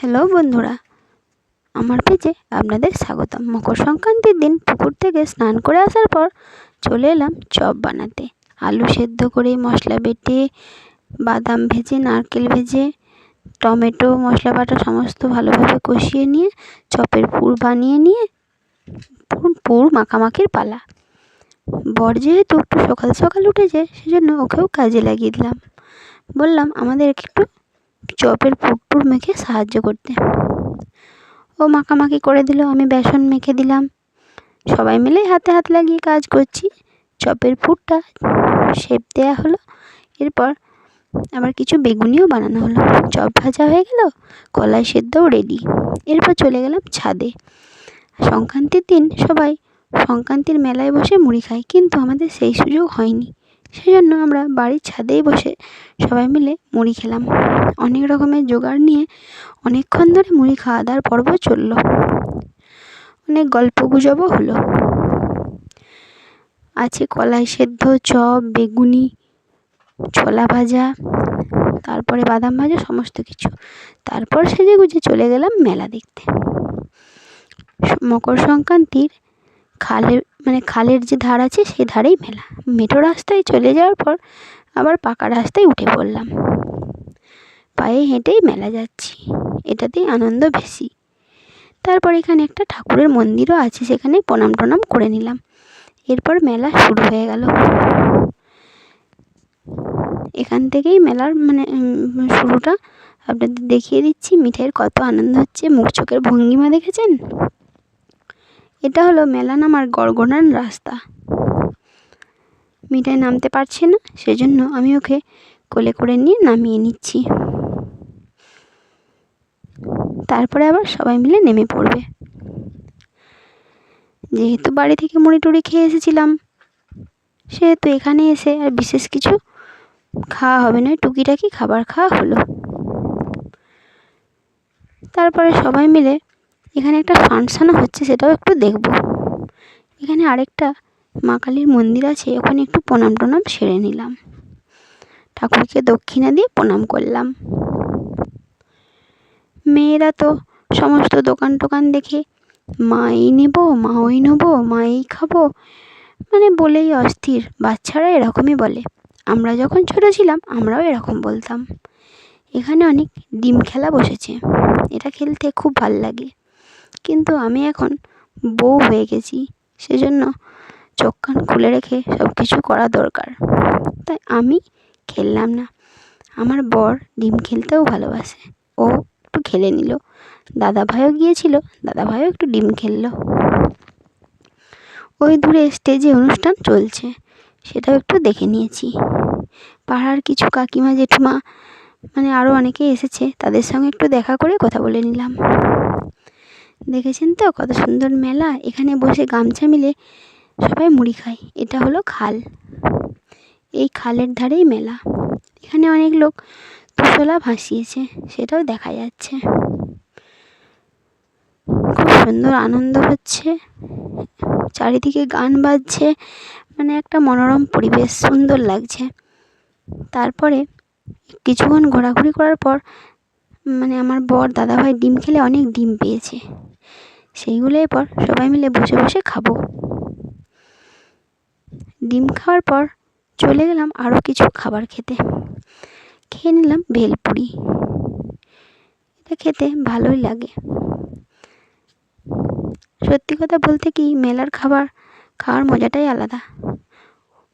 Hello বন্ধুরা, আমার পেজে আপনাদের স্বাগতম। মকর সংক্রান্তির দিন পুকুর থেকে স্নান করে আসার পর চলে এলাম চপ বানাতে। আলু সেদ্ধ করে মশলা বেটে, বাদাম ভেজে, নারকেল ভেজে, টমেটো মশলা বাটা সমস্ত ভালোভাবে কষিয়ে নিয়ে, চপের পুর বানিয়ে নিয়ে, পুর মাখামাখির পালা। বর যেহেতু একটু সকাল সকাল উঠেছে, সেজন্য ওকেও কাজে লাগিয়ে দিলাম। বললাম আমাদের একটু চপের পুর মেখে সাহায্য করতে। ও মাখামাখি করে দিল, আমি বেসন মেখে দিলাম। সবাই মিলে হাতে হাত লাগিয়ে কাজ করছি। চপের পুরটা শেপ দেওয়া হলো, এরপর আবার কিছু বেগুনিও বানানো হলো। চপ ভাজা হয়ে গেল, কলাই সেদ্ধও রেডি এরপর চলে গেলাম ছাদে। সংক্রান্তির দিন সবাই সংক্রান্তির মেলায় বসে মুড়ি খায়, কিন্তু আমাদের সেই সুযোগ হয়নি। সেই জন্য আমরা বাড়ির ছাদেই বসে সবাই মিলে মুড়ি খেলাম। অনেক রকমের জোগাড় নিয়ে অনেকক্ষণ ধরে মুড়ি খাওয়া দাওয়ার পর্ব চলল। অনেক গল্প গুজবও হলো। আছে কলাই সেদ্ধ, চপ, বেগুনি, ছোলা ভাজা, তারপরে বাদাম ভাজা, সমস্ত কিছু। তারপর সেজে গুজে চলে গেলাম মেলা দেখতে। মকর সংক্রান্তির খালের মানে খালের যে ধার আছে সেই ধারেই মেলা। মেঠো রাস্তায় চলে যাওয়ার পর আবার পাকা রাস্তায় উঠে পড়লাম। পায়ে হেঁটেই মেলা যাচ্ছি। এটাতেই আনন্দ বেশি। তারপর এখানে একটা ঠাকুরের মন্দিরও আছে, সেখানে প্রণাম টনাম করে নিলাম। এরপর মেলা শুরু হয়ে গেল। এখান থেকেই মেলার মানে শুরুটা আপনাদের দেখিয়ে দিচ্ছি। মিঠাইয়ের কত আনন্দ হচ্ছে। মুখ চোখের ভঙ্গিমা দেখেছেন? এটা হলো মেলা নামার গড়গড়ান রাস্তা। মিঠাই নামতে পারছে না, সেজন্য আমি ওকে কোলে করে নিয়ে নামিয়ে নিচ্ছি। তারপরে আবার সবাই মিলে নেমে পড়বে। যেহেতু বাড়ি থেকে মুড়ি টুড়ি খেয়ে এসেছিলাম, সেহেতু এখানে এসে আর বিশেষ কিছু খাওয়া হবে না, টুকিটাকি খাবার খাওয়া হলো। তারপরে সবাই মিলে এখানে একটা ফাংশানও হচ্ছে, সেটাও একটু দেখব। এখানে আরেকটা মা কালীর মন্দির আছে, ওখানে একটু প্রণাম টনাম সেরে নিলাম। ঠাকুরকে দক্ষিণা দিয়ে প্রণাম করলাম। মেয়েরা তো সমস্ত দোকান টোকান দেখে মা এই নেব মা ওই নেব মা এই খাব। মানে বলেই অস্থির, বাচ্চারা এরকমই বলে। আমরা যখন ছোটো ছিলাম, আমরাও এরকম বলতাম। এখানে অনেক ডিম খেলা বসেছে। এটা খেলতে খুব ভালো লাগে। কিন্তু আমি এখন বউ হয়ে গেছি। সেজন্য চোখ কান খুলে রেখে সব কিছু করা দরকার। তাই আমি খেললাম না। আমার বর ডিম খেলতেও ভালোবাসে। ও একটু খেলে নিল। দাদা ভাইও গিয়েছিল। দাদা ভাইও একটু ডিম খেললো। ওই দূরে স্টেজে অনুষ্ঠান চলছে। সেটাও একটু দেখে নিয়েছি। পাড়ার কিছু কাকিমা, জেঠুমা মানে আরও অনেকেই এসেছে। তাদের সঙ্গে একটু দেখা করে কথা বলে নিলাম। দেখেছেন তো? কত সুন্দর মেলা। এখানে বসে গামছা মিলে সবাই মুড়ি খায়। এটা হলো খাল। এই খালের ধারেই মেলা। এখানে অনেক লোক তুষলা ভাসিয়েছে, সেটাও দেখা যাচ্ছে। খুব সুন্দর আনন্দ হচ্ছে। চারিদিকে গান বাজছে। মানে একটা মনোরম পরিবেশ, সুন্দর লাগছে। তারপরে কিছুক্ষণ ঘোরাঘুরি করার পর মানে আমার বর দাদাভাই ডিম খেলে অনেক ডিম পেয়েছে। সেইগুলো এরপর সবাই মিলে বসে বসে খাব। ডিম খাওয়ার পর চলে গেলাম আরও কিছু খাবার খেতে। খেয়ে নিলাম ভেলপুরি। এটা খেতে ভালোই লাগে। সত্যি কথা বলতে কি, মেলার খাবার খাওয়ার মজাটাই আলাদা।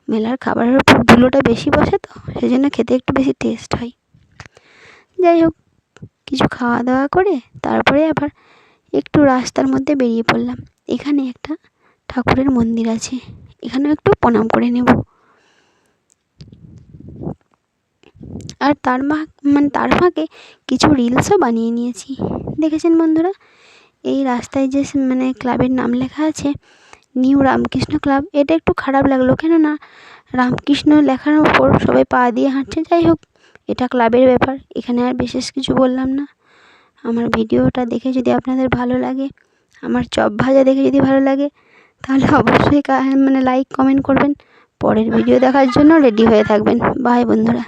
মেলার খাবারের উপর ধুলোটা বেশি বসে তো সেই জন্য খেতে একটু বেশি টেস্ট হয়। যাই হোক, কিছু খাওয়া দাওয়া করে তারপরে আবার একটু রাস্তার মধ্যে বেরিয়ে পড়লাম। এখানে একটা ঠাকুরের মন্দির আছে। এখানেও একটু প্রণাম করে নেব। আর তার মা মানে তার ফাঁকে কিছু রিলসও বানিয়ে নিয়েছি। দেখেছেন বন্ধুরা? এই রাস্তায় যে মানে ক্লাবের নাম লেখা আছে নিউ রামকৃষ্ণ ক্লাব এটা একটু খারাপ লাগল। কেননা, রামকৃষ্ণ লেখার ওপর সবাই পা দিয়ে হাঁটছে। যাই হোক, এটা ক্লাবের ব্যাপার। এখানে আর বিশেষ কিছু বললাম না। আমার ভিডিওটা দেখে যদি আপনাদের ভালো লাগে, আমার চপ ভাজা দেখে যদি ভালো লাগে, তাহলে অবশ্যই মানে লাইক কমেন্ট করবেন। পরের ভিডিও দেখার জন্য রেডি হয়ে থাকবেন। বাই বন্ধুরা।